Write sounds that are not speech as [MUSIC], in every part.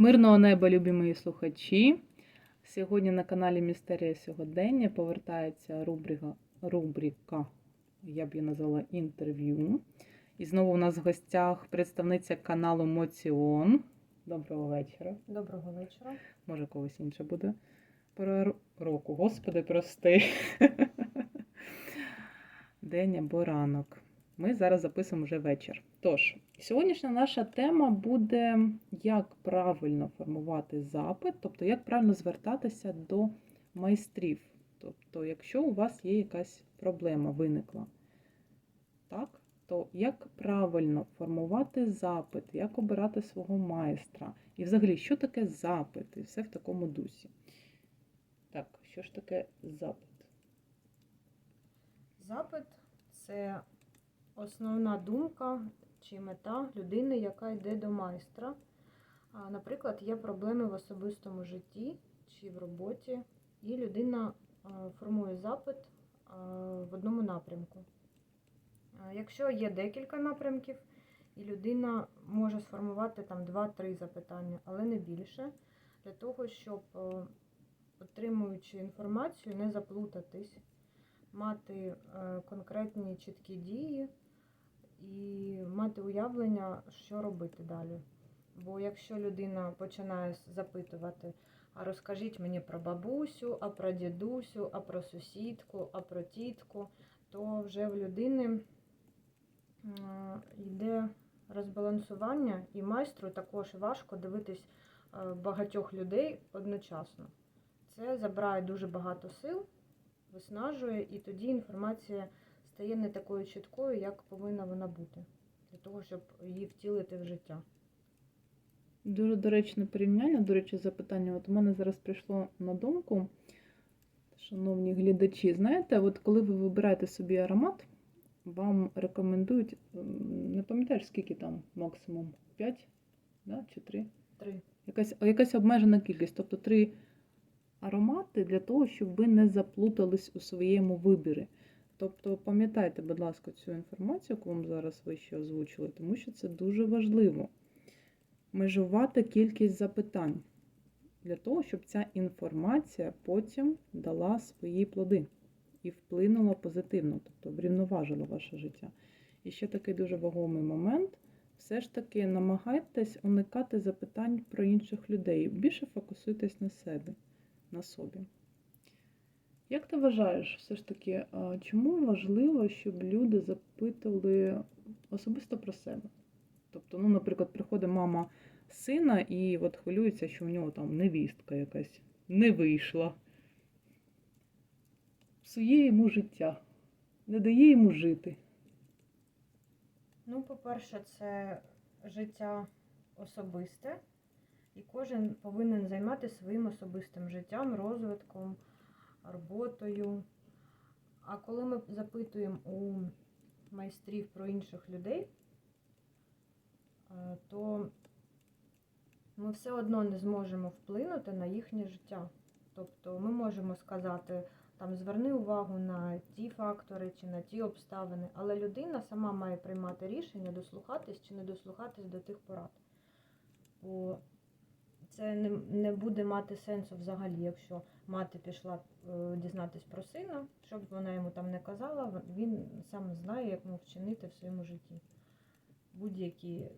Мирного неба, любі мої слухачі. Сьогодні на каналі Містерія сьогодення повертається рубрика, рубрика, я б її назвала інтерв'ю. І знову у нас в гостях представниця каналу Моціон. Доброго вечора. Доброго вечора. Може, когось інше буде пора року. Господи, прости. [LAUGHS] День або ранок. Ми зараз записуємо вже вечір. Тож, сьогоднішня наша тема буде, як правильно формувати запит, тобто як правильно звертатися до майстрів. Тобто, якщо у вас є якась проблема виникла, так, то як правильно формувати запит, як обирати свого майстра, і взагалі, що таке запит, і все в такому дусі. Так, що ж таке запит? Запит це основна думка чи мета людини, яка йде до майстра. Наприклад, є проблеми в особистому житті чи в роботі, і людина формує запит в одному напрямку. Якщо є декілька напрямків, і людина може сформувати там 2-3 запитання, але не більше, для того, щоб, е, отримуючи інформацію, не заплутатись, мати е, конкретні чіткі дії і мати уявлення, що робити далі. Бо якщо людина починає запитувати, а розкажіть мені про бабусю, а про дідусю, а про сусідку, а про тітку, то вже в людини йде розбалансування, і майстру також важко дивитись е, багатьох людей одночасно. Це забирає дуже багато сил, виснажує, і тоді інформація стає не такою чіткою, як повинна вона бути, для того, щоб її втілити в життя. Дуже доречне порівняння, до речі, запитання. От у мене зараз прийшло на думку, шановні глядачі, знаєте, от коли ви вибираєте собі аромат, вам рекомендують, не пам'ятаєш, скільки там максимум? 5 да, чи 3? Три. Якась, якась обмежена кількість, тобто три аромати для того, щоб ви не заплутались у своєму вибірі. Тобто пам'ятайте, будь ласка, цю інформацію, яку вам зараз вище озвучили, тому що це дуже важливо. Межувати кількість запитань для того, щоб ця інформація потім дала свої плоди і вплинула позитивно, тобто врівноважила ваше життя. І ще такий дуже вагомий момент. Все ж таки намагайтесь уникати запитань про інших людей. Більше фокусуйтесь на себе, на собі. Як ти вважаєш, все ж таки, чому важливо, щоб люди запитували особисто про себе? Тобто, ну, наприклад, приходить мама сина і от хвилюється, що в нього там невістка якась не вийшла, псує йому життя, не дає йому жити. Ну, по-перше, це життя особисте, і кожен повинен займатися своїм особистим життям, розвитком, роботою. А коли ми запитуємо у майстрів про інших людей, е, то ми все одно не зможемо вплинути на їхнє життя. Тобто ми можемо сказати, там зверни увагу на ті фактори чи на ті обставини, але людина сама має приймати рішення, дослухатись чи не дослухатись до тих порад. Бо це не, не буде мати сенсу взагалі, якщо мати пішла е, дізнатись про сина, щоб вона йому там не казала, він сам знає, як йому вчинити в своєму житті. Будь-які е,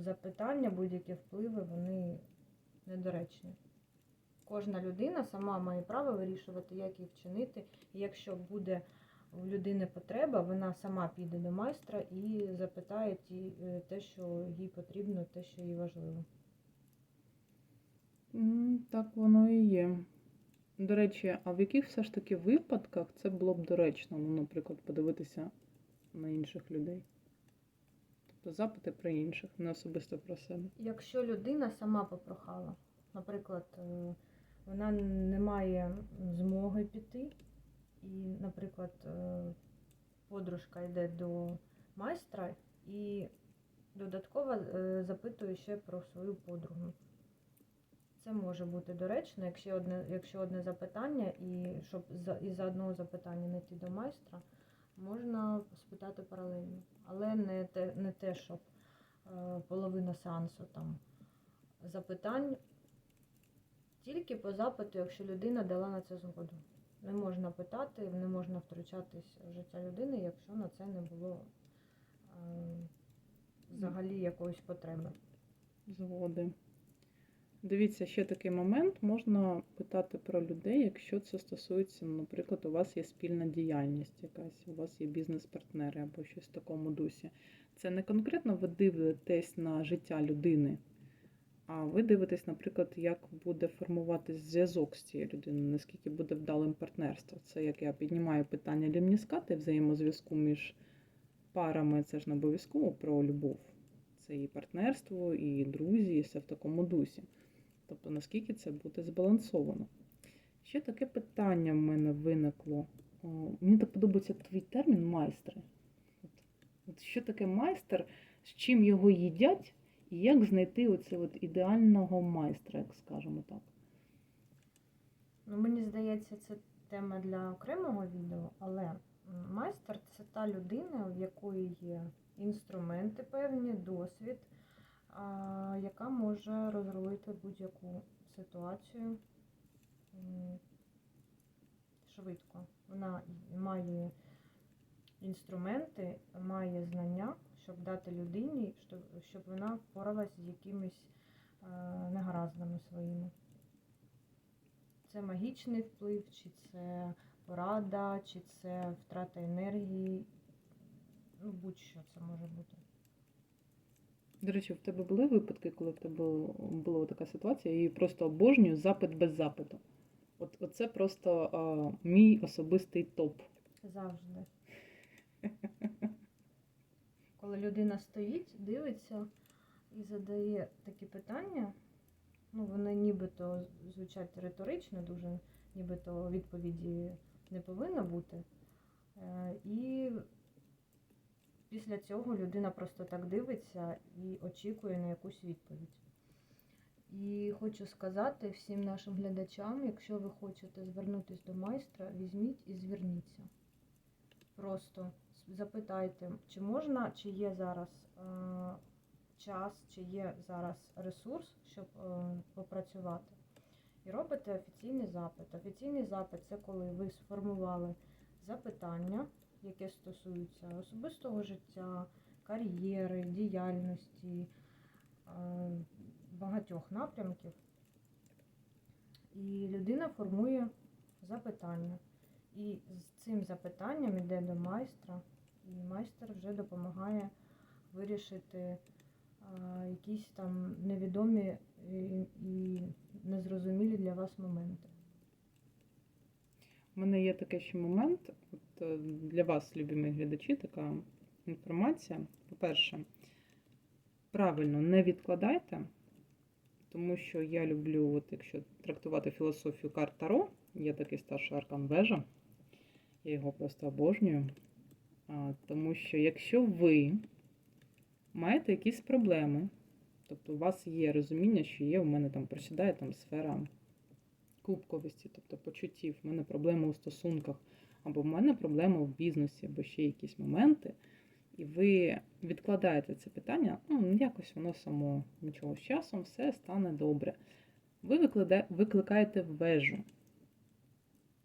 запитання, будь-які впливи, вони недоречні. Кожна людина сама має право вирішувати, як її вчинити. І якщо буде в людини потреба, вона сама піде до майстра і запитає ті, е, те, що їй потрібно, те, що їй важливо. Так воно і є. До речі, а в яких все ж таки випадках це було б доречно, ну, наприклад, подивитися на інших людей? Тобто запити про інших, не особисто про себе. Якщо людина сама попрохала, наприклад, е, вона не має змоги піти, і, наприклад, е, подружка йде до майстра і додатково е, запитує ще про свою подругу. Це може бути доречно, якщо одне, якщо одне запитання, і щоб за, із-за одного запитання не йти до майстра, можна спитати паралельно. Але не те, не те щоб е, половина сеансу там запитань тільки по запиту, якщо людина дала на це згоду. Не можна питати, не можна втручатись в життя людини, якщо на це не було е, взагалі якоїсь потреби. Згоди. Дивіться, ще такий момент. Можна питати про людей, якщо це стосується, наприклад, у вас є спільна діяльність якась, у вас є бізнес-партнери або щось в такому дусі. Це не конкретно ви дивитесь на життя людини, а ви дивитесь, наприклад, як буде формуватись зв'язок з цією людиною, наскільки буде вдалим партнерство. Це як я піднімаю питання лімніскати взаємозв'язку між парами, це ж не обов'язково про любов. Це і партнерство, і друзі, і все в такому дусі. Тобто, наскільки це буде збалансовано. Ще таке питання в мене виникло. Мені так подобається твій термін майстри. От, от що таке майстер, з чим його їдять, і як знайти оце от ідеального майстра, як скажемо так. Ну, мені здається, це тема для окремого відео, але майстер це та людина, в якої є інструменти певні, досвід, яка може розрулити будь-яку ситуацію швидко. Вона має інструменти, має знання, щоб дати людині, щоб, вона впоралась з якимись негараздами своїми. Це магічний вплив, чи це порада, чи це втрата енергії. Ну, будь-що це може бути. До речі, в тебе були випадки, коли в тебе була така ситуація, її просто обожнюю запит без запиту. От оце просто а, мій особистий топ. Завжди. Коли людина стоїть, дивиться і задає такі питання, ну вони нібито звучать риторично, дуже нібито відповіді не повинно бути. Е, І після цього людина просто так дивиться і очікує на якусь відповідь. І хочу сказати всім нашим глядачам, якщо ви хочете звернутися до майстра, візьміть і зверніться. Просто запитайте, чи можна, чи є зараз е, час, чи є зараз ресурс, щоб е, попрацювати. І робите офіційний запит. Офіційний запит це коли ви сформували запитання, яке стосується особистого життя, кар'єри, діяльності, е, багатьох напрямків. І людина формує запитання. І з цим запитанням йде до майстра, і майстер вже допомагає вирішити якісь там невідомі і незрозумілі для вас моменти. У мене є такий ще момент. От е, для вас, любимі глядачі, така інформація. По-перше, правильно не відкладайте, тому що я люблю, от якщо трактувати філософію карт Таро, є такий старший аркан вежа. Я його просто обожнюю. Тому що якщо ви маєте якісь проблеми, тобто у вас є розуміння, що є, у мене там просідає там сфера кубковості, тобто почуттів, в мене проблеми у стосунках, або в мене проблема в бізнесі, або ще якісь моменти, і ви відкладаєте це питання, ну, якось воно само нічого з часом, все стане добре. Ви викликаєте вежу.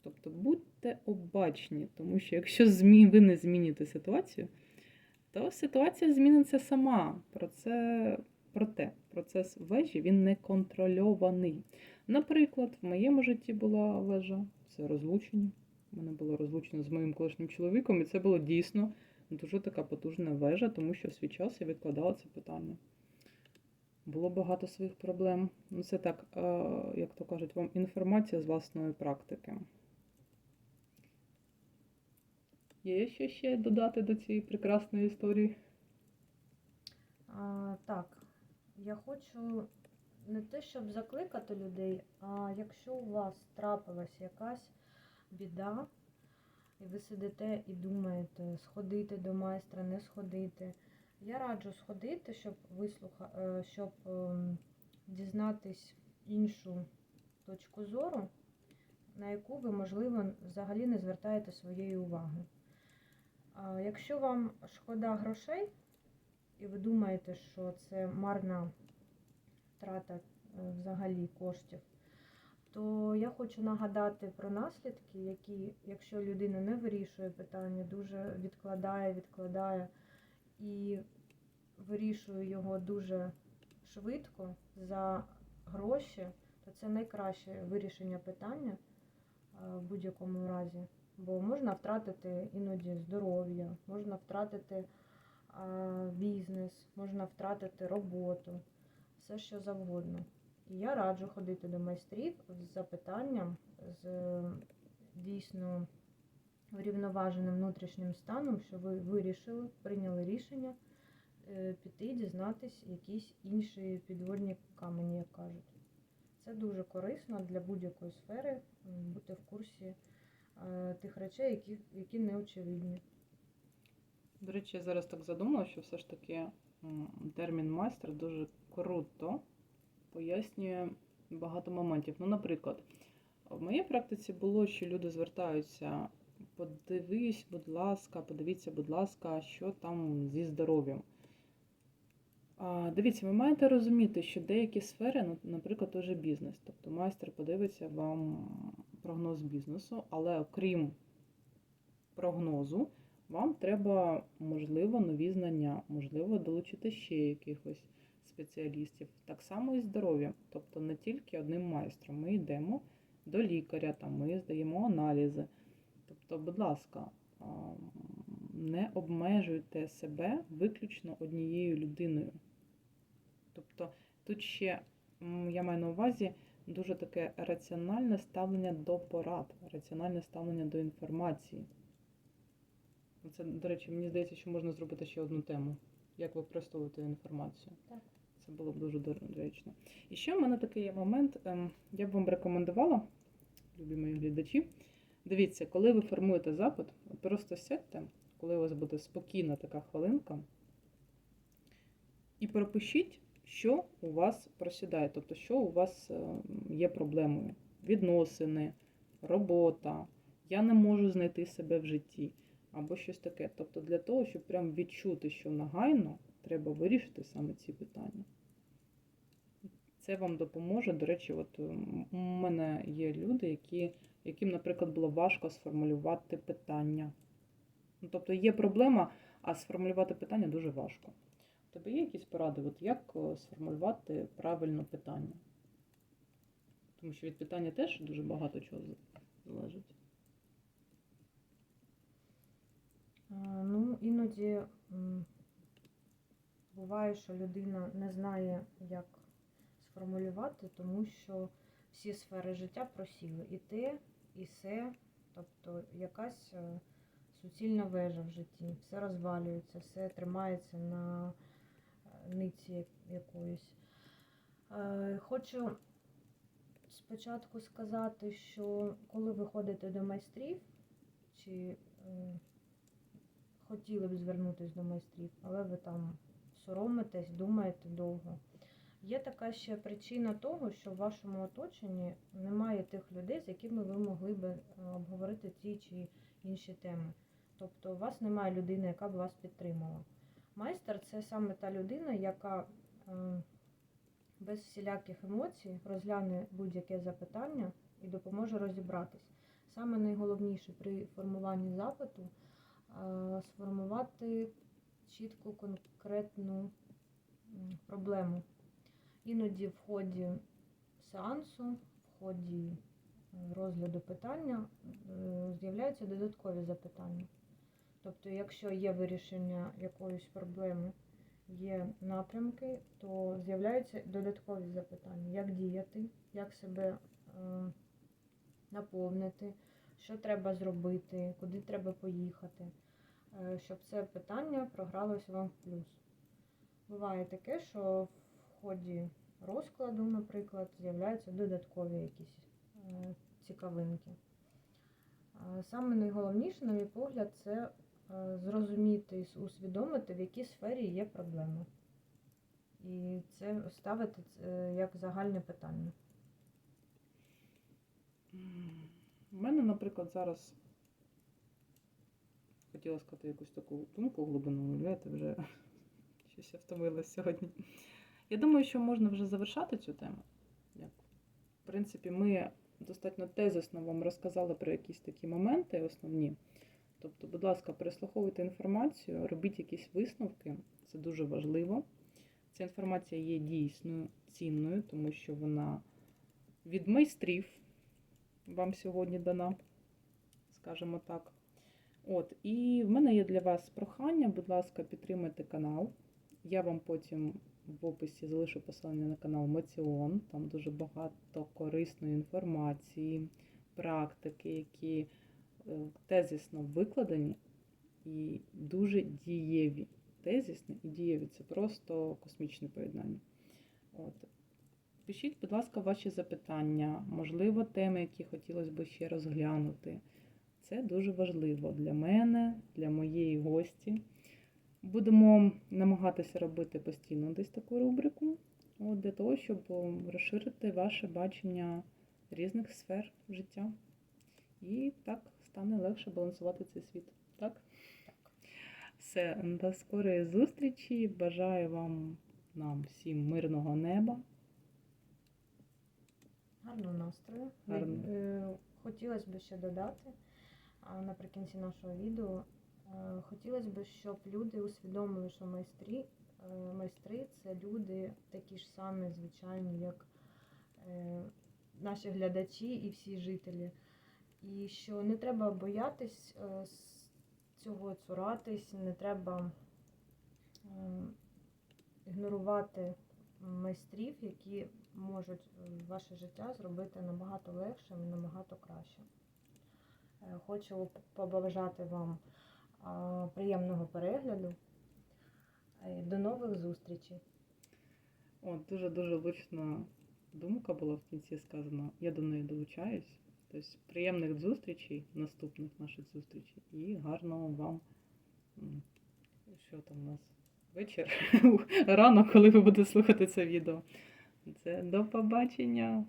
Тобто будьте обачні, тому що якщо ви не зміните ситуацію, то ситуація зміниться сама. Про це проте процес вежі він не контрольований. Наприклад, в моєму житті була вежа, це розлучення. Мене було розлучення з моїм колишнім чоловіком, і це було дійсно дуже така потужна вежа, тому що в свій час я відкладала це питання. Було багато своїх проблем. Ну, це так, е, як то кажуть, вам інформація з власної практики. Є що ще додати до цієї прекрасної історії? А, так, я хочу не те, щоб закликати людей, а якщо у вас трапилась якась біда, і ви сидите і думаєте, сходити до майстра, не сходити. Я раджу сходити, щоб вислуха... е, щоб ем, дізнатись іншу точку зору, на яку ви, можливо, взагалі не звертаєте своєї уваги. Якщо вам шкода грошей, і ви думаєте, що це марна втрата е, взагалі коштів. То я хочу нагадати про наслідки, які, якщо людина не вирішує питання, дуже відкладає, відкладає і вирішує його дуже швидко за гроші, то це найкраще вирішення питання е, в будь-якому разі. Бо можна втратити іноді здоров'я, можна втратити бізнес, можна втратити роботу, все що завгодно. І я раджу ходити до майстрів з запитанням, з дійсно врівноваженим внутрішнім станом, що ви вирішили, прийняли рішення е, піти дізнатись якісь інші підводні камені, як кажуть. Це дуже корисно для будь-якої сфери бути в курсі е, тих речей, які, які не очевидні. До речі, я зараз так задумала, що все ж таки термін майстер дуже круто пояснює багато моментів. Ну, наприклад, в моїй практиці було, що люди звертаються, подивись, будь ласка, подивіться, будь ласка, що там зі здоров'ям. Дивіться, ви маєте розуміти, що деякі сфери, ну, наприклад, же бізнес. Тобто майстер подивиться вам прогноз бізнесу, але окрім прогнозу, вам треба, можливо, нові знання, можливо, долучити ще якихось спеціалістів. Так само і здоров'я. Тобто не тільки одним майстром. Ми йдемо до лікаря, там, ми здаємо аналізи. Тобто, будь ласка, не обмежуйте себе виключно однією людиною. Тобто тут ще я маю на увазі дуже таке раціональне ставлення до порад, раціональне ставлення до інформації. Це, до речі, мені здається, що можна зробити ще одну тему. Як використовувати інформацію. Так. Це було б дуже доречно. І ще в мене такий є момент. ем, Я б вам рекомендувала, любі мої глядачі, дивіться, коли ви формуєте запит, просто сядьте, коли у вас буде спокійна така хвилинка, і пропишіть, що у вас просідає, тобто, що у вас е, є проблемою. Відносини, робота, я не можу знайти себе в житті або щось таке. Тобто для того, щоб прям відчути, що нагайно, треба вирішити саме ці питання. Це вам допоможе. До речі, от у мене є люди, які, яким, наприклад, було важко сформулювати питання. Ну, тобто є проблема, а сформулювати питання дуже важко. Тебе є якісь поради, от як е, сформулювати правильно питання? Тому що від питання теж дуже багато чого залежить. А, Ну, іноді буває, що людина не знає, як сформулювати, тому що всі сфери життя просіли. І те, і се, тобто якась е, суцільна вежа в житті, все розвалюється, все тримається на е, ниці якоїсь. Е, Хочу спочатку сказати, що коли ви ходите до майстрів, чи е, хотіли б звернутися до майстрів, але ви там соромитесь, думаєте довго. Є така ще причина того, що в вашому оточенні немає тих людей, з якими ви могли б е, обговорити ті чи інші теми. Тобто у вас немає людини, яка б вас підтримала. Майстер це саме та людина, яка е, без всіляких емоцій розгляне будь-яке запитання і допоможе розібратись. Саме найголовніше при формуванні запиту сформувати чітку конкретну проблему. Іноді в ході сеансу, в ході е, розгляду питання е, з'являються додаткові запитання. Тобто, якщо є вирішення якоїсь проблеми, є напрямки, то з'являються додаткові запитання, як діяти, як себе е, наповнити, що треба зробити, куди треба поїхати, е, щоб це питання програлося вам в плюс. Буває таке, що в ході розкладу, наприклад, з'являються додаткові якісь е, цікавинки. Е, Саме найголовніше, на мій погляд, це е, зрозуміти і усвідомити, в якій сфері є проблема. І це ставити е, як загальне питання. У мене, наприклад, зараз хотіла сказати якусь таку думку глибину, уявляєте, вже [LAUGHS] щось я втомилась сьогодні. Я думаю, що можна вже завершати цю тему. Як, В принципі, ми достатньо тезисно вам розказали про якісь такі моменти основні. Тобто, будь ласка, переслуховуйте інформацію, робіть якісь висновки, це дуже важливо. Ця інформація є дійсною, цінною, тому що вона від майстрів вам сьогодні дана, скажімо так. От, і в мене є для вас прохання, будь ласка, підтримайте канал. Я вам потім в описі залишу посилання на канал Моціон. Там дуже багато корисної інформації, практики, які е, тезисно викладені і дуже дієві. Тезисні і дієві це просто космічне поєднання. От. Пишіть, будь ласка, ваші запитання, можливо, теми, які хотілося б ще розглянути. Це дуже важливо для мене, для моєї гості. Будемо намагатися робити постійно десь таку рубрику, от, для того, щоб розширити ваше бачення різних сфер життя. І так стане легше балансувати цей світ. Так? Все, до скорої зустрічі. Бажаю вам нам всім мирного неба. Гарного настрою. Гарно. Е, Хотілося б ще додати наприкінці нашого відео. е, Хотілося б, щоб люди усвідомили, що майстрі, е, майстри це люди такі ж самі звичайні, як е, наші глядачі і всі жителі. І що не треба боятись цього цуратись, не треба ігнорувати майстрів, які можуть ваше життя зробити набагато легшим і набагато кращим. Е, Хочу побажати вам приємного перегляду. Е, До нових зустрічей. От, дуже-дуже влучна думка була в кінці сказана. Я до неї долучаюсь. Тобто приємних зустрічей, наступних наших зустрічей, і гарного вам. Що там у нас? Вечір? [LAUGHS] Рано, коли ви будете слухати це відео. Це до побачення.